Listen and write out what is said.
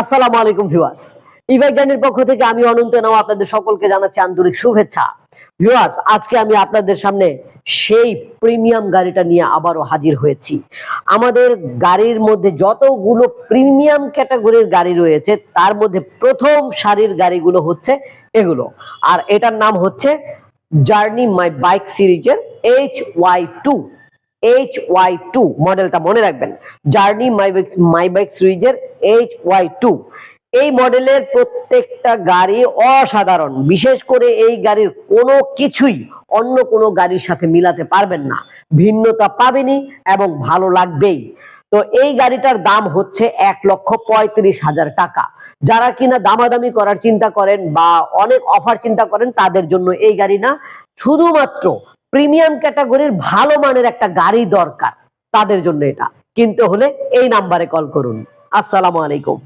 আসসালামু আলাইকুম ভিউয়ার্স। ইভাই জার্নির পক্ষ থেকে আমি অনন্ত নাও আপনাদের সকলকে জানাচ্ছি আন্তরিক শুভেচ্ছা। ভিউয়ার্স, আজকে আমি আপনাদের সামনে সেই প্রিমিয়াম গাড়িটা নিয়ে আবারও হাজির হয়েছি। আমাদের গাড়ির মধ্যে যতগুলো প্রিমিয়াম ক্যাটাগরির গাড়ি রয়েছে, তার মধ্যে প্রথম সারির গাড়িগুলো হচ্ছে এগুলো। আর এটার নাম হচ্ছে জার্নি মাই বাইক সিরিজের H Y two H Y two মডেলটা মনে রাখবেন। Journey my bike my H Y two এই মডেলের প্রত্যেকটা গাড়ি অসাধারণ। বিশেষ করে এই গাড়ির কোনো কিছুই অন্য কোনো গাড়ির সাথে মিলাতে পারবেন না। ভিন্নতা পাবেনই এবং ভালো লাগবেই। তো এই গাড়িটার দাম হচ্ছে এক লক্ষ পঁয়ত্রিশ হাজার টাকা। যারা কিনা দামাদামি করার চিন্তা করেন বা অনেক অফার চিন্তা করেন, তাদের জন্য এই গাড়ি না। শুধুমাত্র প্রিমিয়াম ক্যাটাগরির ভালো মানের একটা গাড়ি দরকার। তাদের জন্য এটা। কিনতে হলে এই নাম্বারে কল করুন। আসসালামু আলাইকুম।